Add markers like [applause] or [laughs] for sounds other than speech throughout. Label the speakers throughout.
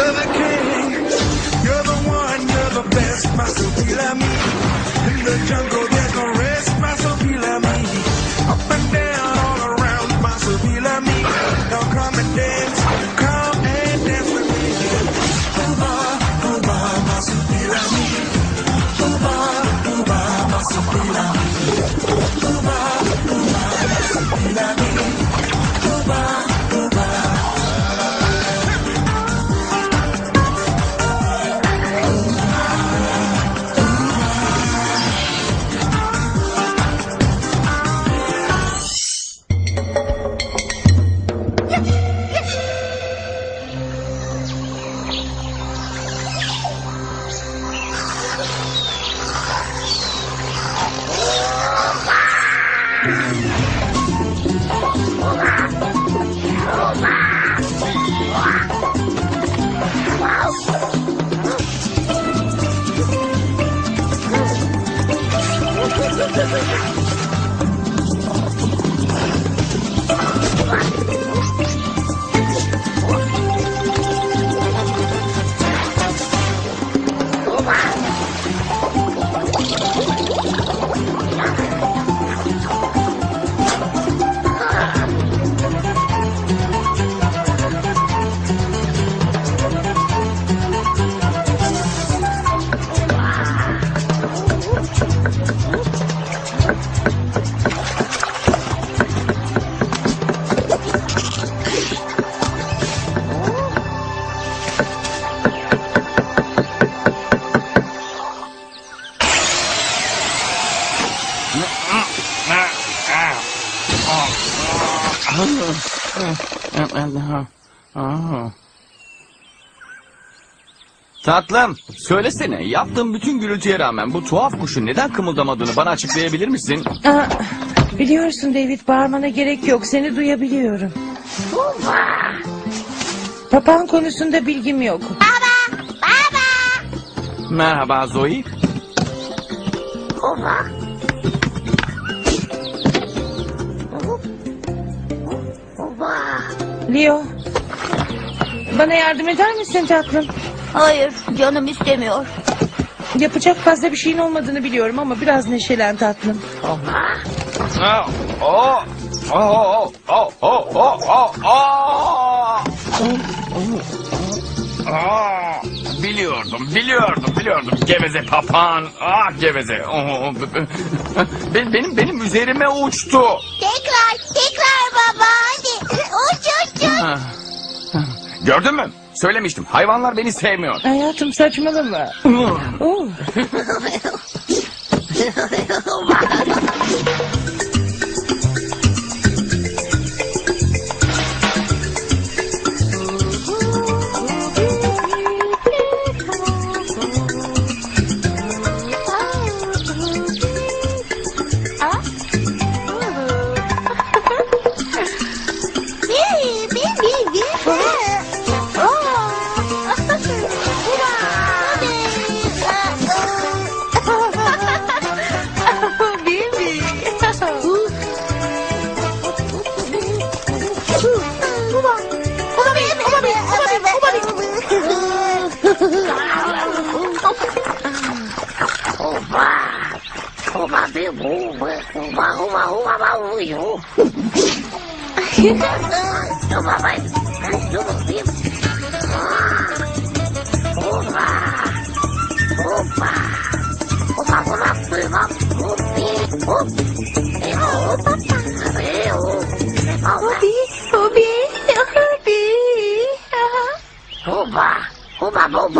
Speaker 1: German [laughs]
Speaker 2: Tatlım, söylesene yaptığım bütün gürültüye rağmen bu tuhaf kuşun neden kımıldamadığını bana açıklayabilir misin?
Speaker 3: Aa, biliyorsun David bağırmana gerek yok seni duyabiliyorum. Papağan konusunda bilgim yok.
Speaker 2: Merhaba Zoe.
Speaker 3: Leo bana yardım eder misin tatlım?
Speaker 4: Hayır canım istemiyor.
Speaker 3: Yapacak fazla bir şeyin olmadığını biliyorum ama biraz neşelen tatlım.
Speaker 2: Oh, oh, oh, oh, oh, oh, oh, oh. Aa, biliyordum, biliyordum, biliyordum. Geveze papağan, ah geveze. Oh, [laughs] benim, benim, benim üzerime uçtu.
Speaker 4: Tekrar tekrar.
Speaker 2: Ah, Gördün mü? Söylemiştim. Hayvanlar beni sevmiyor.
Speaker 3: Hayatım saçmalama. [laughs]
Speaker 4: Arruma, arruma, arruma, Toma,
Speaker 5: vai. Opa! Opa! Opa, opa, opa, opa, opa, Obi, Obi, Oba, oba, oba.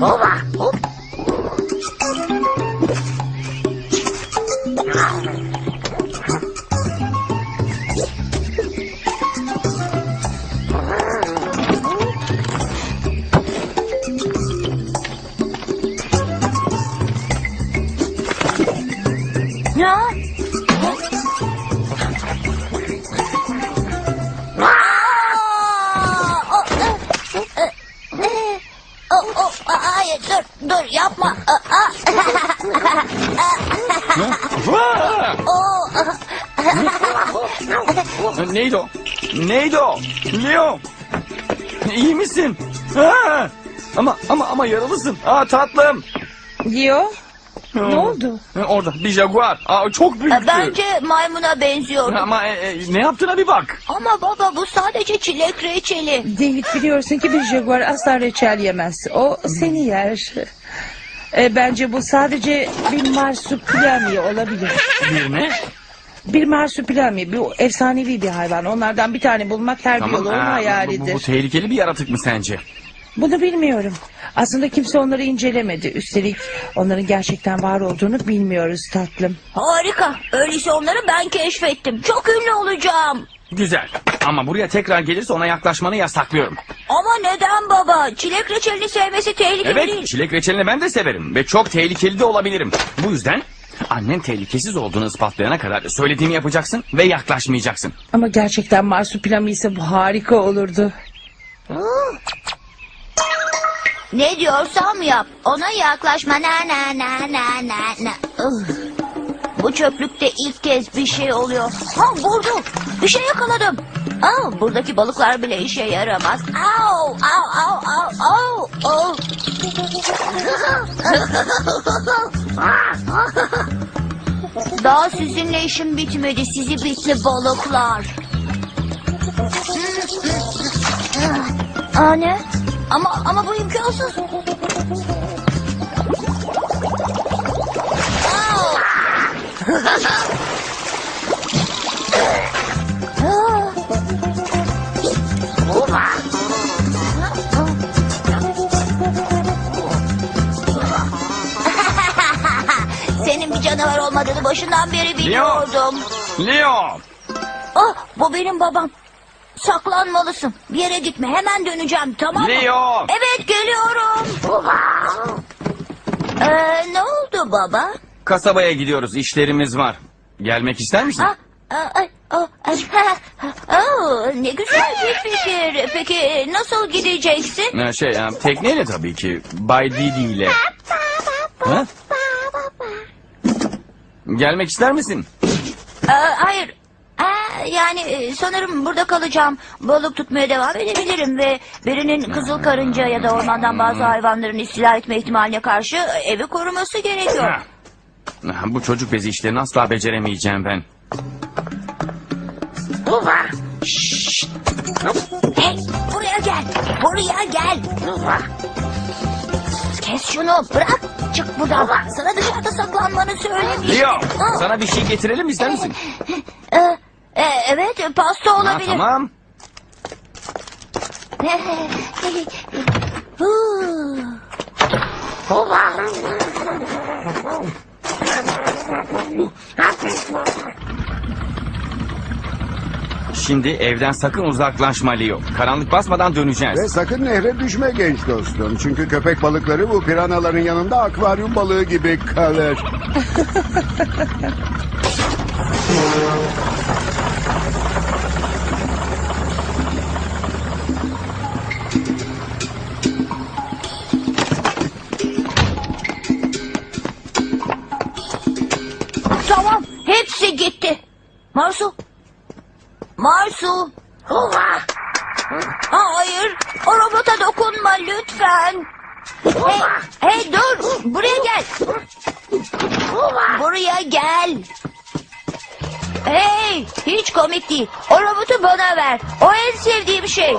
Speaker 2: Hobi.
Speaker 5: Ya?
Speaker 2: Neydi o? Leo. İyi misin? Ha! Ama ama ama yaralısın. Aa tatlım.
Speaker 3: Leo ne oldu?
Speaker 2: Orada bir jaguar. Aa çok büyüktü.
Speaker 5: Bence maymuna benziyor.
Speaker 2: Ama e, e, ne yaptığına bir bak.
Speaker 5: Ama baba bu sadece çilek reçeli.
Speaker 3: David biliyorsun ki bir jaguar asla reçel yemez. O seni yer. E, bence bu sadece bir marsupilami olabilir.
Speaker 2: Bir ne?
Speaker 3: Bir marsupilami, bu efsanevi bir hayvan. Onlardan bir tane bulmak her
Speaker 2: Tamam.
Speaker 3: biyoloğun
Speaker 2: aa, bu, bu,
Speaker 3: hayalidir.
Speaker 2: bu tehlikeli bir yaratık mı sence?
Speaker 3: Bunu bilmiyorum. Aslında kimse onları incelemedi. Üstelik onların gerçekten var olduğunu bilmiyoruz tatlım.
Speaker 5: Harika. Öyleyse onları ben keşfettim. Çok ünlü olacağım.
Speaker 2: Güzel. Ama buraya tekrar gelirse ona yaklaşmanı yasaklıyorum.
Speaker 5: Ama neden baba? Çilek reçelini sevmesi tehlikeli
Speaker 2: Evet,
Speaker 5: değil.
Speaker 2: çilek reçelini ben de severim ve çok tehlikeli de olabilirim. Bu yüzden annen tehlikesiz olduğunu ispatlayana kadar söylediğimi yapacaksın ve yaklaşmayacaksın.
Speaker 3: Ama gerçekten marsupilami ise bu harika olurdu.
Speaker 5: Ne diyorsam yap. Ona yaklaşma. Na na na na na na. Ih. Bu çöplükte ilk kez bir şey oluyor. Ha vurdu. Bir şey yakaladım. Aa, buradaki balıklar bile işe yaramaz. Au, au, au, au, au, au. [laughs] Daha sizinle işim bitmedi sizi bitli balıklar. Aa ne? Ama ama bu imkansız. Au! [laughs] olmadığını başından beri biliyordum.
Speaker 2: Leo!
Speaker 5: Ah, bu benim babam. Saklanmalısın. Bir yere gitme. Hemen döneceğim. Tamam mı?
Speaker 2: Leo!
Speaker 5: Evet geliyorum. Ee, ne oldu baba?
Speaker 2: Kasabaya gidiyoruz, işlerimiz var. Gelmek ister misin?
Speaker 5: Ah, ah, ah, ay, ha, ha, oh, ne güzel bir fikir. Peki nasıl gideceksin?
Speaker 2: Ha, şey, ha, tekneyle tabii ki. Bay Didi ile. Ha? Gelmek ister misin?
Speaker 5: Ee, hayır. Aa, yani e, sanırım burada kalacağım. Balık tutmaya devam edebilirim ve birinin kızıl karınca ya da ormandan bazı hayvanların istila etme ihtimaline karşı evi koruması gerekiyor.
Speaker 2: Ha, Bu çocuk bezi işlerini asla beceremeyeceğim ben.
Speaker 5: Hey, buraya gel. Buraya gel. Kes şunu. Bırak. Çık buradan. Sana dışarıda saklanmanı söylemiştim.
Speaker 2: Leo,
Speaker 5: Aa,
Speaker 2: sana bir şey getirelim ister misin?
Speaker 5: e, e, evet, pasta
Speaker 2: Ha,
Speaker 5: olabilir.
Speaker 2: tamam.
Speaker 5: Huu.
Speaker 2: Şimdi evden sakın uzaklaşma Leo. Karanlık basmadan döneceğiz.
Speaker 6: Ve sakın nehre düşme genç dostum. Çünkü köpek balıkları bu piranaların yanında akvaryum balığı gibi kalır. [laughs]
Speaker 5: Marsu. Aa, hayır, o robota dokunma lütfen. Hey, hey dur, buraya gel. Buraya gel. Hey, hiç komik değil. O robotu bana ver. O en sevdiğim şey.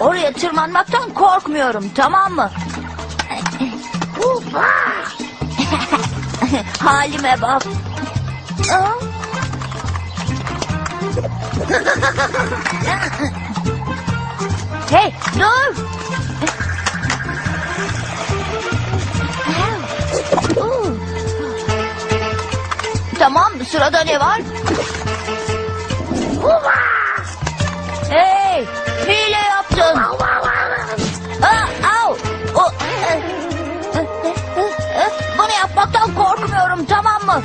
Speaker 5: Oraya tırmanmaktan korkmuyorum, tamam mı? [laughs] Halime bak. Aa. Hey dur. Tamam sırada ne var? Hey hile yaptın. Aa, au. O, [laughs] Bunu yapmaktan korkmuyorum tamam mı?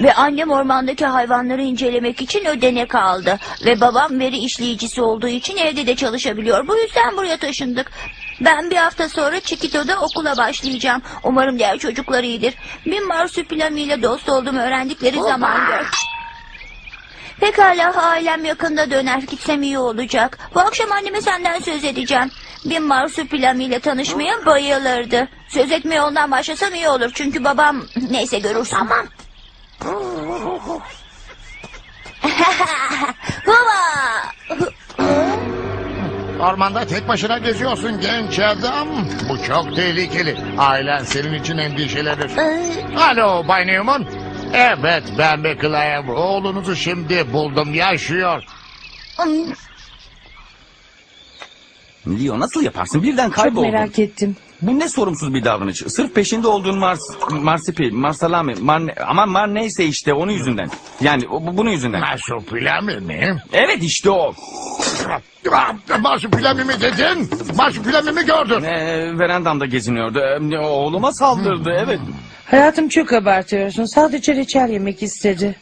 Speaker 5: Ve annem ormandaki hayvanları incelemek için ödenek aldı. Ve babam veri işleyicisi olduğu için evde de çalışabiliyor. Bu yüzden buraya taşındık. Ben bir hafta sonra Çikito'da okula başlayacağım. Umarım diğer çocuklar iyidir. Bir marsupilami ile dost olduğumu öğrendikleri zaman gör. Pekala ailem yakında döner gitsem iyi olacak. Bu akşam anneme senden söz edeceğim. Bin marsupilami ile tanışmaya bayılırdı. Söz etmeye ondan başlasam iyi olur. Çünkü babam neyse görürsün. Tamam. Baba.
Speaker 7: Ormanda tek başına geziyorsun genç adam. Bu çok tehlikeli. Ailen senin için endişelenir. Alo Bay Newman. Evet ben Beckley'im. Oğlunuzu şimdi buldum yaşıyor.
Speaker 2: Leo nasıl yaparsın? Birden
Speaker 3: Çok
Speaker 2: kayboldun.
Speaker 3: merak ettim.
Speaker 2: Bu ne sorumsuz bir davranış. Sırf peşinde olduğun Mars, Marsipi, Marsalami, Mar, ama Mar neyse işte onun yüzünden. Yani bu- bunun yüzünden.
Speaker 7: Marsupilami mi?
Speaker 2: Evet işte o.
Speaker 7: Marsupilami mi dedin? Marsupilami mi gördün?
Speaker 2: Ee, verandamda geziniyordu. Ee, oğluma saldırdı evet.
Speaker 3: Hayatım çok abartıyorsun. Sadece reçel yemek istedi.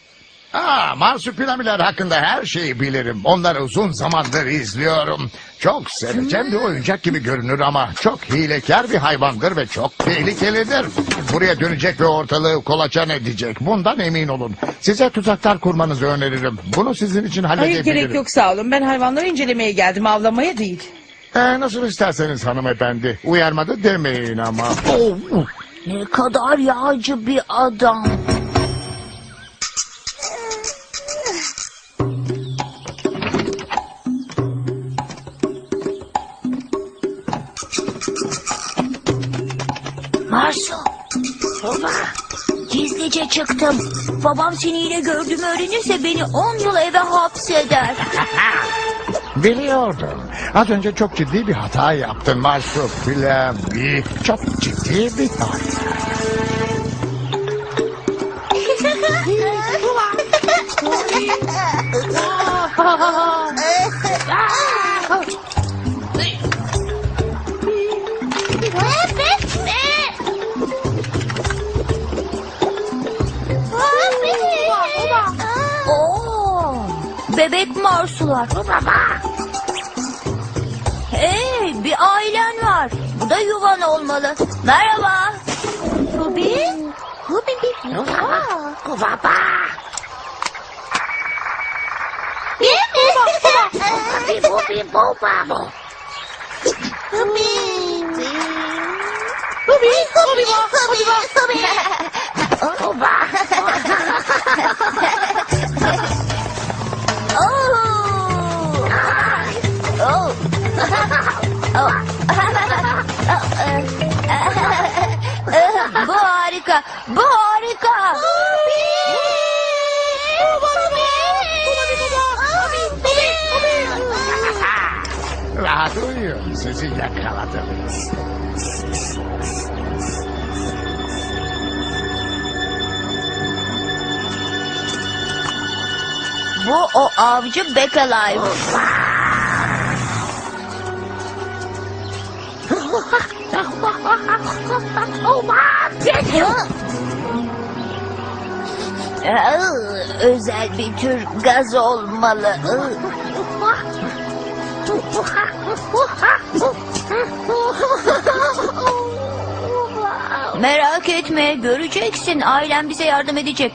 Speaker 7: Aa, marsupilamiler hakkında her şeyi bilirim. Onları uzun zamandır izliyorum. Çok sevecen bir oyuncak gibi görünür ama çok hilekar bir hayvandır ve çok tehlikelidir. Buraya dönecek ve ortalığı kolaçan edecek. Bundan emin olun. Size tuzaklar kurmanızı öneririm. Bunu sizin için
Speaker 3: Hayır
Speaker 7: halledebilirim.
Speaker 3: gerek yok sağ olun. Ben hayvanları incelemeye geldim avlamaya değil.
Speaker 7: Ee, nasıl isterseniz hanımefendi. Uyarmadı demeyin ama. Oh,
Speaker 5: Ne kadar yağcı bir adam. Çıktım. Babam seni yine gördüğümü öğrenirse beni on yıl eve hapseder. [laughs]
Speaker 7: Biliyordum. Az önce çok ciddi bir hata yaptın Marsupilami. Çok ciddi bir hata.
Speaker 5: Bebek marsular. Hey, bir ailen var. Bu da yuvan olmalı. Merhaba. Hubi? Hubi bir yuva. Kuvaba. Hubi hubi boba bo. Hubi. Hubi, hubi, hubi, hubi. Huba. Bu harika. Bu harika.
Speaker 7: Rahat uyuyun. Sizi yakaladım.
Speaker 5: Bu o avcı Aa, özel bir tür gaz olmalı. Merak etme, göreceksin. Ailem bize yardım edecek.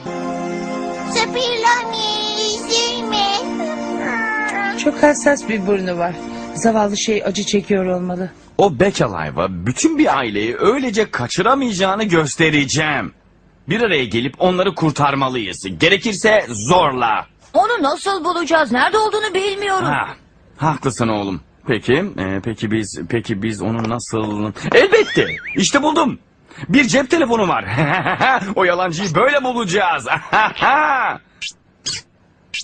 Speaker 3: Çok hassas bir burnu var. Zavallı şey acı çekiyor olmalı.
Speaker 2: O Bekalayva bütün bir aileyi öylece kaçıramayacağını göstereceğim. Bir araya gelip onları kurtarmalıyız. Gerekirse zorla.
Speaker 5: Onu nasıl bulacağız? Nerede olduğunu bilmiyorum.
Speaker 2: Ha, haklısın oğlum. Peki, e, peki biz, peki biz onu nasıl... Elbette, işte buldum. Bir cep telefonu var. [laughs] o yalancıyı böyle bulacağız. [laughs]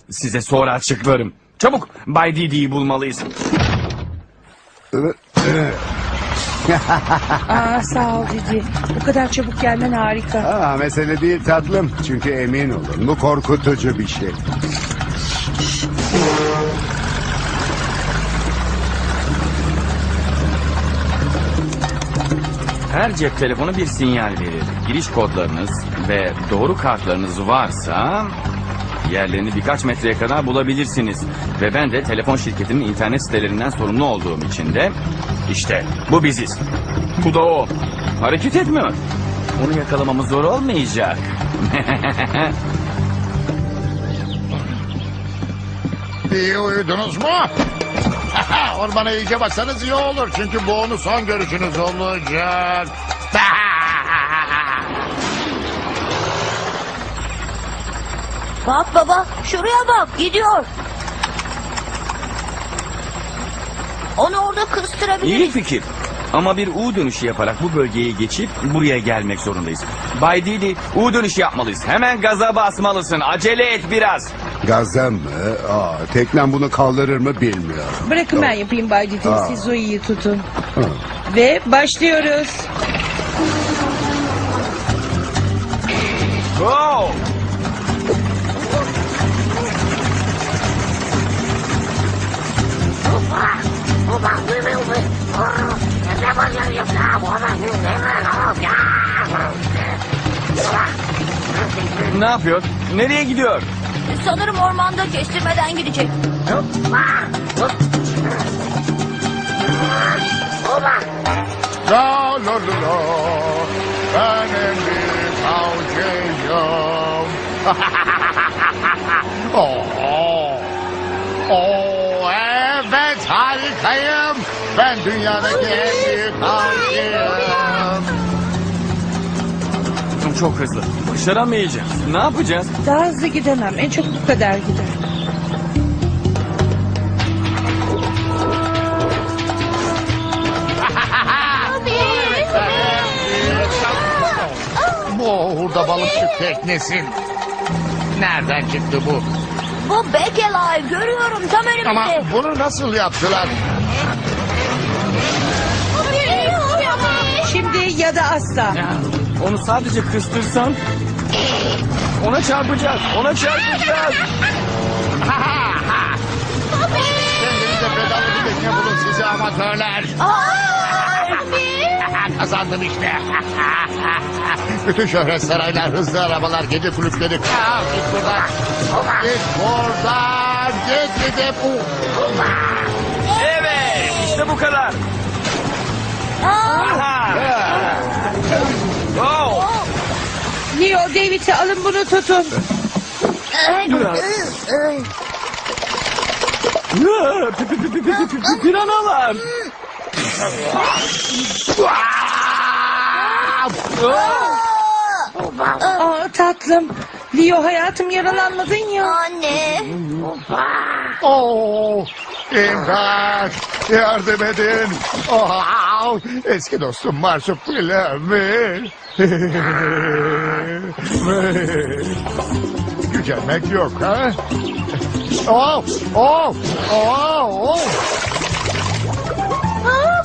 Speaker 2: Size sonra açıklarım. Çabuk Bay Didi'yi bulmalıyız. [laughs]
Speaker 3: Aa sağ ol Didi. Bu kadar çabuk gelmen harika.
Speaker 6: Aa, mesele değil tatlım. Çünkü emin olun bu korkutucu bir şey.
Speaker 2: Her cep telefonu bir sinyal verir. Giriş kodlarınız ve doğru kartlarınız varsa yerlerini birkaç metreye kadar bulabilirsiniz. Ve ben de telefon şirketinin internet sitelerinden sorumlu olduğum için de işte bu biziz. Bu da o. Hareket etmiyor. Onu yakalamamız zor olmayacak. [laughs]
Speaker 7: İyi uyudunuz mu? [laughs] Ormana iyice baksanız iyi olur. Çünkü bu onu son görüşünüz olacak.
Speaker 5: Bak baba, şuraya bak, gidiyor. Onu orada
Speaker 2: İyi
Speaker 5: kıstırabiliriz.
Speaker 2: fikir. Ama bir U dönüşü yaparak bu bölgeyi geçip buraya gelmek zorundayız. Bay Didi, U dönüşü yapmalıyız. Hemen gaza basmalısın. Acele et biraz.
Speaker 6: Gaza mı? Aa, teknem bunu kaldırır mı bilmiyorum.
Speaker 3: Bırakın ben yapayım Bay Didi.
Speaker 6: Aa.
Speaker 3: Siz Zoe'yi tutun.
Speaker 6: Ha.
Speaker 3: Ve başlıyoruz.
Speaker 2: Go! Ne yapıyor? Nereye gidiyor?
Speaker 5: Sanırım ormanda kestirmeden gidecek.
Speaker 7: La la la la. Ben en büyük avcıyım. [laughs] Oo. Harikayım. Ben dünyadaki en büyük avcıyım.
Speaker 2: Çok hızlı. Başaramayacağız. Ne yapacağız?
Speaker 3: Daha hızlı gidemem. En çok bu kadar gider.
Speaker 7: Bu hurda balıkçı teknesi. Nereden çıktı bu?
Speaker 5: Bu Alive, görüyorum tam önümüzde.
Speaker 7: Ama bunu nasıl yaptılar?
Speaker 3: Şimdi ya da asla.
Speaker 2: Ya, Onu sadece kıstırsan... Ona çarpacağız. Ona çarpacağız.
Speaker 7: Kendinize pedalı bir tekne bulun sizi amatörler. Kazandım işte. Bütün şöhret saraylar, hızlı arabalar, gece kulüpleri. Aa, git buradan. Git buradan. Git gidip.
Speaker 2: Evet. işte bu kadar. Aha. Oh.
Speaker 3: Leo, David'i alın bunu tutun.
Speaker 2: Piranalar.
Speaker 3: Aa tatlım. Leo hayatım yaralanmadın ya.
Speaker 5: Anne.
Speaker 7: Oh, imdat. Yardım edin. Oh, eski dostum Marsupilami. Gücenmek yok ha? Oh, oh, oh, oh. Ah!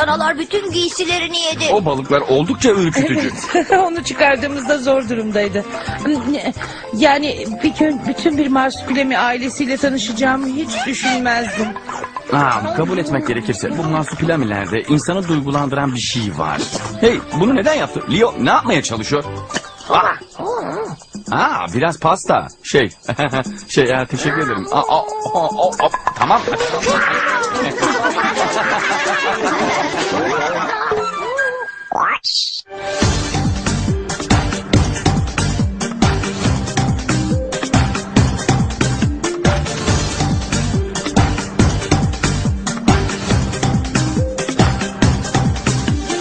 Speaker 5: Piranalar bütün giysilerini yedi.
Speaker 2: O balıklar oldukça ürkütücü.
Speaker 3: Evet, [laughs] onu çıkardığımızda zor durumdaydı. Yani bir gün bütün bir marsupilami ailesiyle tanışacağımı hiç düşünmezdim.
Speaker 2: Ha, kabul etmek gerekirse bu marsupilami'lerde insanı duygulandıran bir şey var. Hey bunu neden yaptı? Leo ne yapmaya çalışıyor? Ah! Aa, biraz pasta. Şey, [laughs] şey ya, teşekkür ederim. Aa, aa, aa, aa, tamam. [laughs]